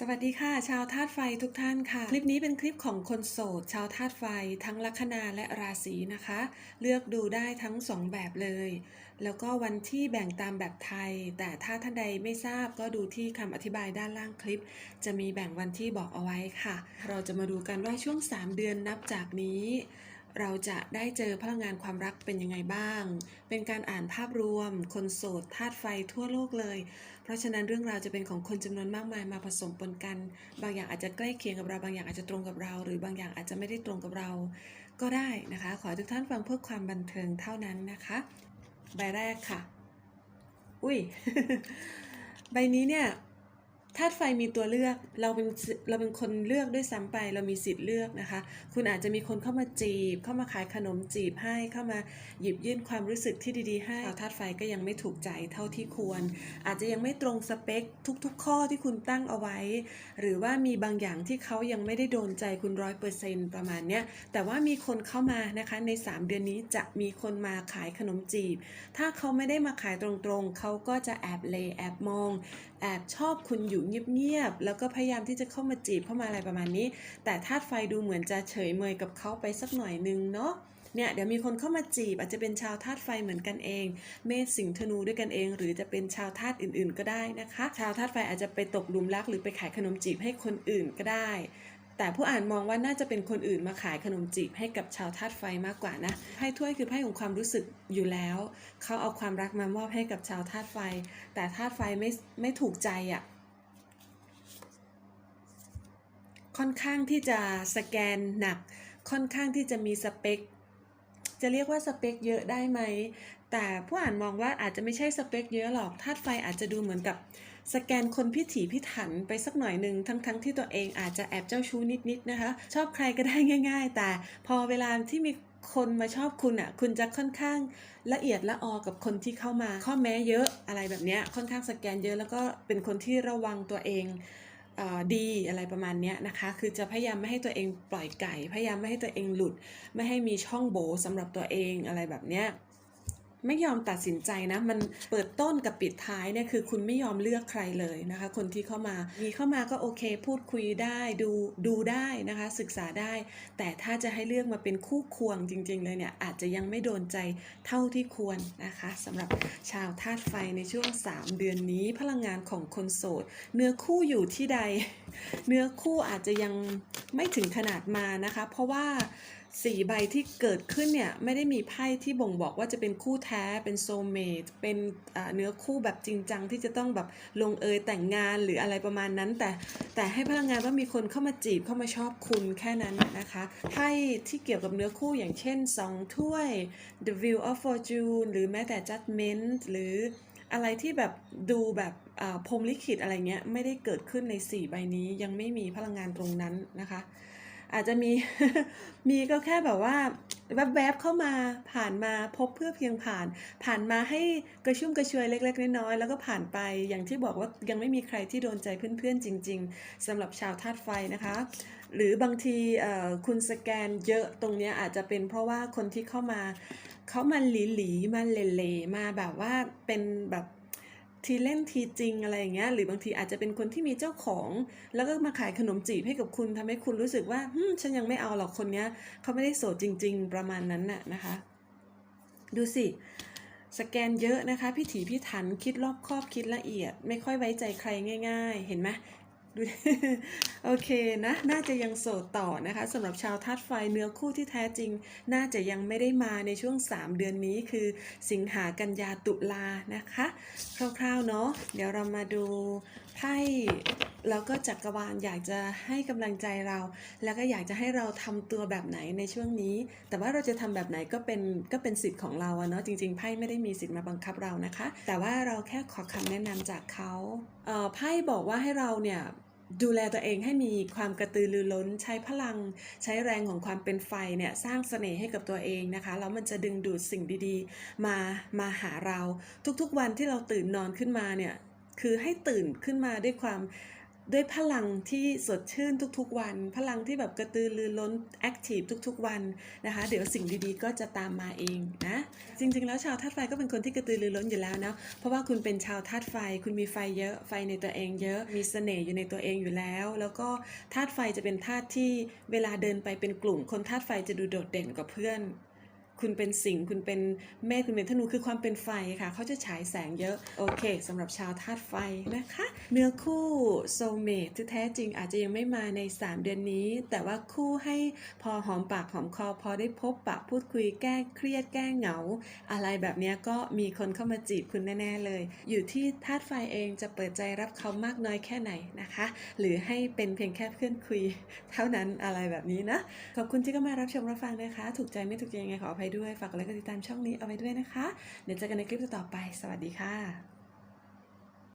สวัสดีค่ะ ชาวธาตุไฟทุกท่านค่ะ คลิปนี้เป็นคลิปของคนโสด ชาวธาตุไฟทั้งลัคนาและราศีนะคะ เลือกดูได้ทั้งสองแบบเลย แล้วก็วันที่แบ่งตามแบบไทย แต่ถ้าท่านใดไม่ทราบก็ดูที่คำอธิบายด้านล่างคลิป จะมีแบ่งวันที่บอกเอาไว้ค่ะ เราจะมาดูกันว่าช่วง 3 เดือนนับจากนี้ เราจะได้เจอพลังงานความรักเป็นยังไงบ้าง เป็นการอ่านภาพรวม คนโสดธาตุไฟทั่วโลกเลย เพราะฉะนั้นเรื่องราวจะเป็นของคนจำนวนมากมายมาผสมปนกัน บางอย่างอาจจะใกล้เคียงกับเรา บางอย่างอาจจะตรงกับเรา หรือบางอย่างอาจจะไม่ได้ตรงกับเรา ก็ได้นะคะ ขอทุกท่านฟังเพื่อความบันเทิงเท่านั้นนะคะ ใบแรกค่ะ อุ้ย ใบนี้เนี่ย ธาตุไฟมีตัวเลือกเราเป็นเราเป็นคนเลือกด้วยซ้ำไป เรามีสิทธิ์เลือกนะคะ คุณอาจจะมีคนเข้ามาจีบ เข้ามาขายขนมจีบให้เข้ามาหยิบยื่นความรู้สึกที่ดีๆให้ชาธาตุไฟก็ยังไม่ถูกใจเท่าที่ควร อาจจะยังไม่ตรงสเปคทุกๆ ข้อที่คุณตั้งเอาไว้ หรือว่ามีบางอย่างที่เขายังไม่ได้โดนใจคุณร้อยเปอร์เซ็นประมาณเนี้ยแต่ว่ามีคนเข้ามานะคะใน 3 เดือนนี้จะมีคนมาขายขนมจีบ ถ้าเขาไม่ได้มาขายตรงๆเขาก็จะแอบเลแอบมองแอบชอบคุณอยู่เงียบๆแล้วก็พยายามที่จะเข้ามาจีบเข้ามาอะไรประมาณนี้ แต่ธาตุไฟดูเหมือนจะเฉยเมยกับเขาไปสักหน่อยนึงเนาะเนี่ยเดี๋ยวมีคนเข้ามาจีบอาจจะเป็นชาวธาตุไฟเหมือนกันเอง เมษสิงธนูด้วยกันเอง หรือจะเป็นชาวธาตุอื่น ๆ ก็ได้นะคะ ชาวธาตุไฟอาจจะไปตกหลุมรักหรือไปขายขนมจีบให้คนอื่นก็ได้ แต่ผู้อ่านมองว่าน่าจะเป็นคนอื่นมาขายขนมจีบให้กับชาวธาตุไฟมากกว่านะไพ่ถ้วยคือไพ่ของความรู้สึกอยู่แล้ว เขาเอาความรักมามอบให้กับชาวธาตุไฟ แต่ธาตุไฟไม่ไม่ถูกใจอะ่ะค่อนข้างที่จะสแกนหนัก ค่อนข้างที่จะมีสเปค จะเรียกว่าสเปคเยอะได้ไหมแต่ผู้อ่านมองว่าอาจจะไม่ใช่สเปคเยอะหรอกธาตุไฟอาจจะดูเหมือนกับสแกนคนพิถีพิถันไปสักหน่อยหนึ่งทั้งๆทที่ตัวเองอาจจะแอบเจ้าชู้นิดๆนะคะ ชอบใครก็ได้ง่าย ๆ แต่พอเวลาที่มีคนมาชอบคุณอะ คุณจะค่อนข้างละเอียดละออกับคนที่เข้ามา ข้อแม้เยอะอะไรแบบเนี้ยค่อนข้างสแกนเยอะแล้วก็เป็นคนที่ระวังตัวเองอ่อดีอะไรประมาณเนี้ยนะคะ คือจะพยายามไม่ให้ตัวเองปล่อยไก่ พยายามไม่ให้ตัวเองหลุด ไม่ให้มีช่องโบสำหรับตัวเองอะไรแบบเนี้ย ไม่ยอมตัดสินใจนะ มันเปิดต้นกับปิดท้ายเนี่ยคือคุณไม่ยอมเลือกใครเลยนะคะ คนที่เข้ามา มีเข้ามาก็โอเค พูดคุยได้ดูดูได้นะคะ ศึกษาได้ แต่ถ้าจะให้เลือกมาเป็นคู่ควงจริง ๆ เลยเนี่ย อาจจะยังไม่โดนใจเท่าที่ควรนะคะสำหรับชาวธาตุไฟในช่วง 3 เดือนนี้พลังงานของคนโสด เนื้อคู่อยู่ที่ใด เนื้อคู่อาจจะยังไม่ถึงขนาดมานะคะ เพราะว่า สี่ใบที่เกิดขึ้นเนี่ยไม่ได้มีไพ่ที่บ่งบอกว่าจะเป็นคู่แท้เป็นโซเมตเป็นอ่าเนื้อคู่แบบจริงจังที่จะต้องแบบลงเอยแต่งงานหรืออะไรประมาณนั้น แต่แต่ให้พลังงานว่ามีคนเข้ามาจีบเข้ามาชอบคุณแค่นั้นนะคะไพ่ที่เกี่ยวกับเนื้อคู่อย่างเช่นสองถ้วย The Wheel of Fortune หรือแม้แต่ Judgment หรืออะไรที่แบบดูแบบอ่าพรมลิขิตอะไรเงี้ยไม่ได้เกิดขึ้นใน 4 ใบนี้ยังไม่มีพลังงานตรงนั้นนะคะ อาจจะมีมีก็แค่แบบว่าแวบๆเข้ามาผ่านมาพบเพื่อเพียงผ่าน ผ่านมาให้กระชุ่มกระชวยเล็ก ๆ น้อยๆแล้วก็ผ่านไปอย่างที่บอกว่ายังไม่มีใครที่โดนใจเพื่อนๆจริง ๆสำหรับชาวธาตุไฟนะคะ หรือบางทีคุณสแกนเยอะตรงนี้อาจจะเป็นเพราะว่าคนที่เข้ามาเขามาหลีหลีๆมาเลเล่ๆมาแบบว่าเป็นแบบ ทีเล่นทีจริงอะไรอย่างเงี้ยหรือบางทีอาจจะเป็นคนที่มีเจ้าของ แล้วก็มาขายขนมจีบให้กับคุณทำให้คุณรู้สึกว่าหึฉันยังไม่เอาหรอกคนเนี้ยเขาไม่ได้โสดจริง ๆ ประมาณนั้นน่ะนะคะ ดูสิสแกนเยอะนะคะพิถีพิถันคิดรอบคอบคิดละเอียด ไม่ค่อยไว้ใจใครง่าย ๆ เห็นไหม ดูโอเคนะ น่าจะยังโสดต่อนะคะสำหรับชาวธาตุไฟเนื้อคู่ที่แท้จริง น่าจะยังไม่ได้มาในช่วง 3 เดือนนี้คือสิงหากันยาตุลานะคะ คร่าวๆเนาะเดี๋ยวเรามาดูไพ่แล้วก็จักรวาลอยากจะให้กำลังใจเรา แล้วก็อยากจะให้เราทำตัวแบบไหนในช่วงนี้ แต่ว่าเราจะทำแบบไหนก็เป็นก็เป็นสิทธิ์ของเราอะเนาะจริงๆไพ่ไม่ได้มีสิทธิ์มาบังคับเรานะคะ แต่ว่าเราแค่ขอคำแนะนำจากเขาเออไพ่บอกว่าให้เราเนี่ย ดูแลตัวเองให้มีความกระตือรือร้น ใช้พลัง ใช้แรงของความเป็นไฟเนี่ยสร้างเสน่ห์ให้กับตัวเองนะคะแล้วมันจะดึงดูดสิ่งดีๆ มามาหาเรา ทุกๆวันที่เราตื่นนอนขึ้นมาเนี่ยคือให้ตื่นขึ้นมาด้วยความ ด้วยพลังที่สดชื่นทุกๆวัน พลังที่แบบกระตือรือร้นแอคทีฟทุกๆวันนะคะ เดี๋ยวสิ่งดีๆก็จะตามมาเองนะจริงๆแล้วชาวธาตุไฟก็เป็นคนที่กระตือรือร้นอยู่แล้วนะเพราะว่าคุณเป็นชาวธาตุไฟ คุณมีไฟเยอะไฟในตัวเองเยอะมีเสน่ห์อยู่ในตัวเองอยู่แล้ว แล้วก็ธาตุไฟจะเป็นธาตุที่เวลาเดินไปเป็นกลุ่ม คนธาตุไฟจะดูโดดเด่นกว่าเพื่อน คุณเป็นสิงห์คุณเป็นเมษคุณเป็นธนูคือความเป็นไฟค่ะ เขาจะฉายแสงเยอะโอเคสำหรับชาวธาตุไฟนะคะ เนื้อคู่โซเมทที่แท้จริงอาจจะยังไม่มาใน 3 เดือนนี้ แต่ว่าคู่ให้พอหอมปากหอมคอพอได้พบปะพูดคุยแก้เครียดแก้เหงา อะไรแบบนี้ก็มีคนเข้ามาจีบคุณแน่ๆเลย อยู่ที่ธาตุไฟเองจะเปิดใจรับเขามากน้อยแค่ไหนนะคะ หรือให้เป็นเพียงแค่เพื่อนคุย เท่านั้นอะไรแบบนี้นะขอบคุณที่เข้ามารับชมรับฟังนะคะ ถูกใจไม่ถูกใจยังไงขออภัยด้วย ฝากกดไลค์กดติดตามช่องนี้เอาไว้ด้วยนะคะ เดี๋ยวเจอกันในคลิปต่อไป สวัสดีค่ะ